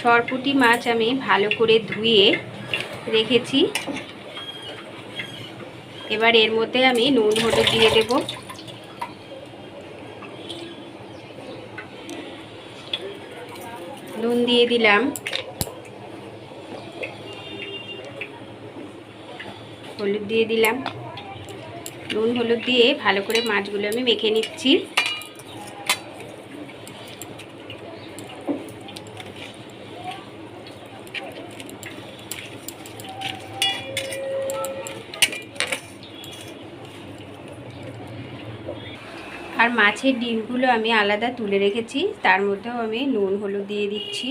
সরপুটি মাছ আমি ভালো করে ধুয়ে রেখেছি। এবার এর মধ্যে আমি নুন, হলুদ দিয়ে দেব। নুন দিয়ে দিলাম। হলুদ দিয়ে দিলাম। নুন, হলুদ দিয়ে ভালো করে মাছগুলো আমি মেখে নিচ্ছি। আর মাছের ডিমগুলো আমি আলাদা তুলে রেখেছি। তার মধ্যেও আমি নুন, হলুদ দিয়ে দিচ্ছি।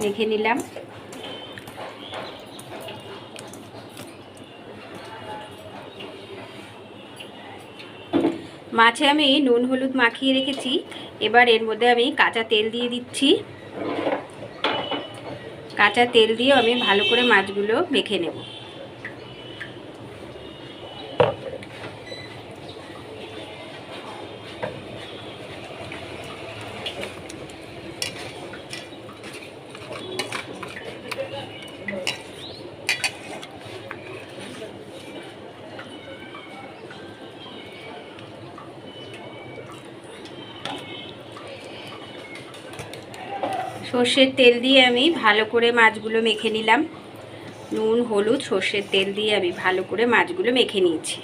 মেখে নিলাম। মাছে আমি নুন, হলুদ মাখিয়ে রেখেছি। এবার এর মধ্যে আমি কাঁচা তেল দিয়ে দিচ্ছি। কাঁচা তেল দিয়ে আমি ভালো করে মাছগুলো মেখে নেব। সর্ষের তেল দিয়ে আমি ভালো করে মাছগুলো মেখে নিলাম। নুন, হলুদ, সর্ষের তেল দিয়ে আমি ভালো করে মাছগুলো মেখে নিয়েছি।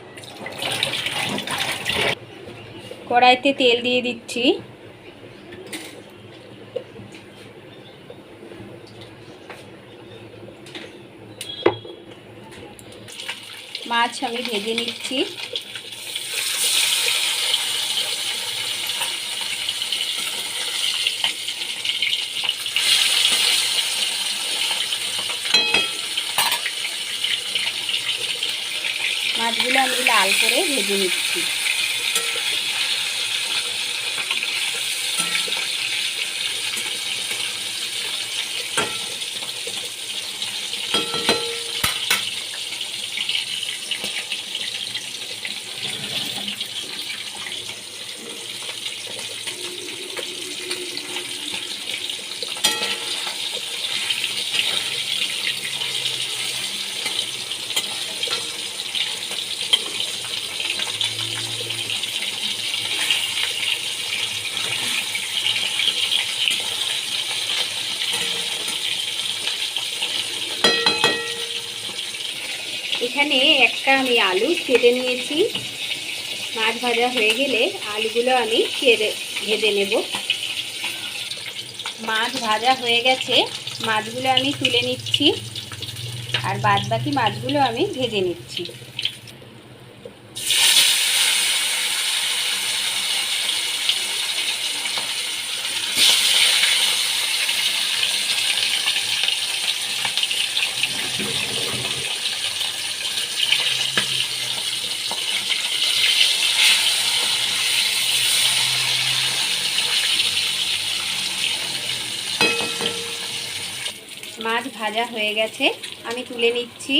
কড়াইতে তেল দিয়ে দিচ্ছি। মাছ আমি ভেজে নিচ্ছি। মাছগুলো আমি লাল করে ভেজে নিচ্ছি। এখানে একটা আমি আলু কেটে নিয়েছি। মাছ ভাজা হয়ে গেলে আলুগুলো আমি কেটে, ভেজে নেব। মাছ ভাজা হয়ে গেছে, মাছগুলো আমি তুলে নিচ্ছি। আর বাদ বাকি মাছগুলো আমি ভেজে নিচ্ছি। মাছ ভাজা হয়ে গেছে, আমি তুলে নিচ্ছি।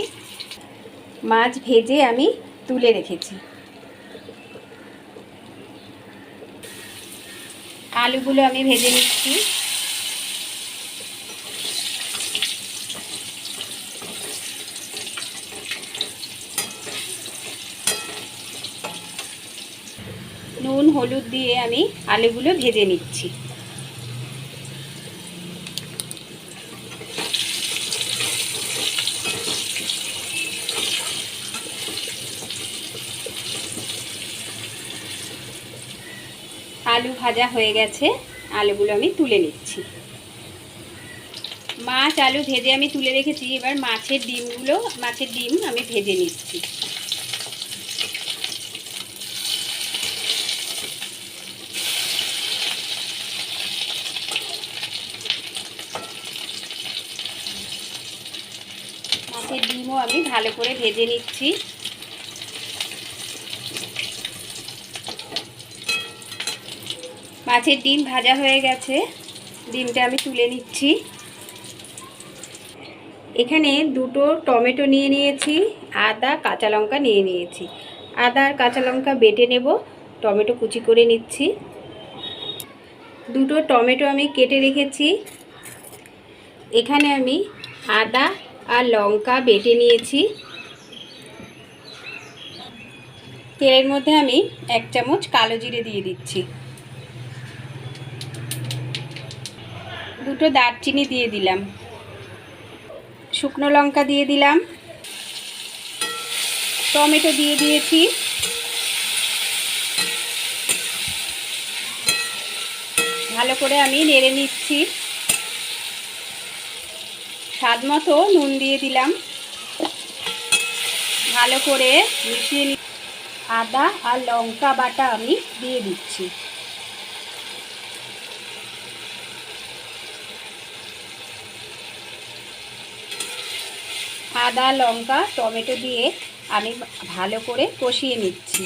মাছ ভেজে আমি তুলে রেখেছি। আলুগুলো আমি ভেজে নিচ্ছি। নুন, হলুদ দিয়ে আমি আলুগুলো ভেজে নিচ্ছি। আলু ভাজা হয়ে গেছে, আলুগুলো আমি তুলে নিচ্ছি। মাছ আলু ভেজে আমি তুলে রেখেছি, এবার মাছের ডিমগুলো, মাছের ডিম আমি ভেজে নিচ্ছি। মাছের ডিমও আমি ভালো করে ভেজে নিচ্ছি। মাছের ডিম ভাজা হয়ে গেছে। ডিমটা আমি তুলে নিচ্ছি। এখানে দুটো টমেটো নিয়ে নিয়েছি, আদা, কাঁচা লঙ্কা নিয়ে নিয়েছি। আদা আর কাঁচা লঙ্কা বেটে নেব, টমেটো কুচি করে নিচ্ছি। দুটো টমেটো আমি কেটে রেখেছি। এখানে আমি আদা আর লঙ্কা বেটে নিয়েছি। তেলের মধ্যে আমি এক চামচ কালো জিরে দিয়ে দিচ্ছি। দুটো দারচিনি দিয়ে দিলাম। শুকনো লঙ্কা দিয়ে দিলাম। টমেটো দিয়ে দিয়েছি। ভালো করে আমি নেড়ে নিচ্ছি। স্বাদ মতো নুন দিয়ে দিলাম। ভালো করে মিশিয়ে নি আদা আর লঙ্কা বাটা আমি দিয়ে দিচ্ছি। আদা লঙ্কা, টমেটো দিয়ে আমি ভালো করে কষিয়ে নিচ্ছি।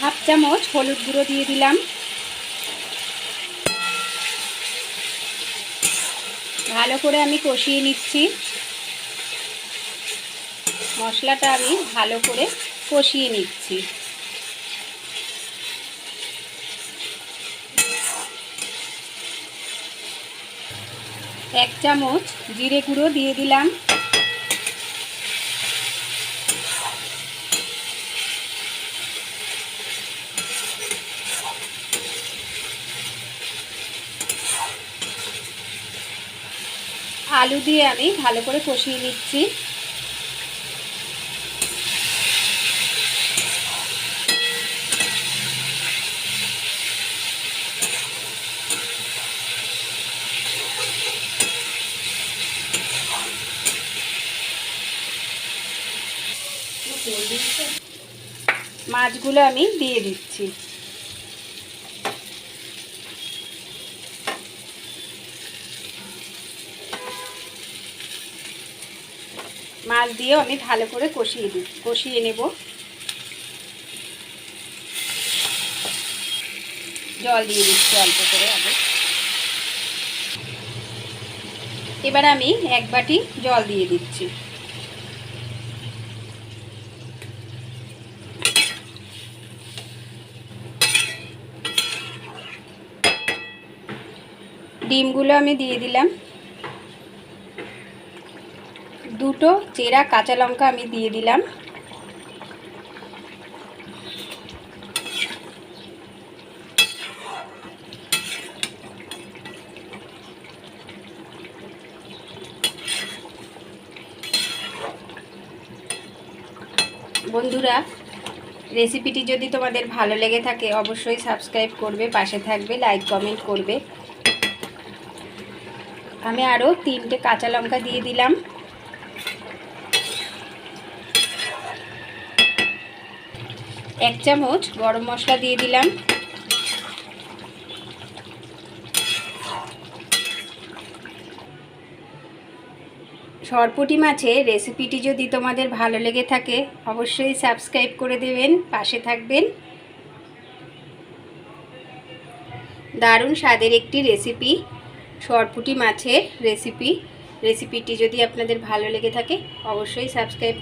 হাফ চামচ হলুদ গুঁড়ো দিয়ে দিলাম। ভালো করে আমি কষিয়ে নিচ্ছি। মশলাটা আমি ভালো করে কষিয়ে নিচ্ছি। এক চামচ জিরে গুঁড়ো দিয়ে দিলাম। আলু দিয়ে আমি ভালো করে কষিয়ে নিচ্ছি। মাছগুলো আমি দিয়ে দিচ্ছি। মাছ দিয়ে আমি ভালো করে কষিয়ে দিই কষিয়ে নেব। জল দিয়ে দিচ্ছি অল্প করে আগে। এবার আমি এক বাটি জল দিয়ে দিচ্ছি। ডিমগুলো আমি দিয়ে দিলাম। দুটো চেরা কাঁচা লঙ্কা আমি দিয়ে দিলাম। বন্ধুরা, রেসিপিটি যদি তোমাদের ভালো লেগে থাকে, অবশ্যই সাবস্ক্রাইব করবে, পাশে থাকবে, লাইক, কমেন্ট করবে। আমি আরও তিনটে কাঁচা লঙ্কা দিয়ে দিলাম। এক চামচ গরম মশলা দিয়ে দিলাম। সরপুটি মাছের রেসিপিটি যদি তোমাদের ভালো লেগে থাকে, অবশ্যই সাবস্ক্রাইব করে দেবেন, পাশে থাকবেন। দারুণ স্বাদের একটি রেসিপি। সরপুটি মাছের রেসিপি রেসিপিটি যদি আপনাদের ভালো লেগে থাকে অবশ্যই সাবস্ক্রাইব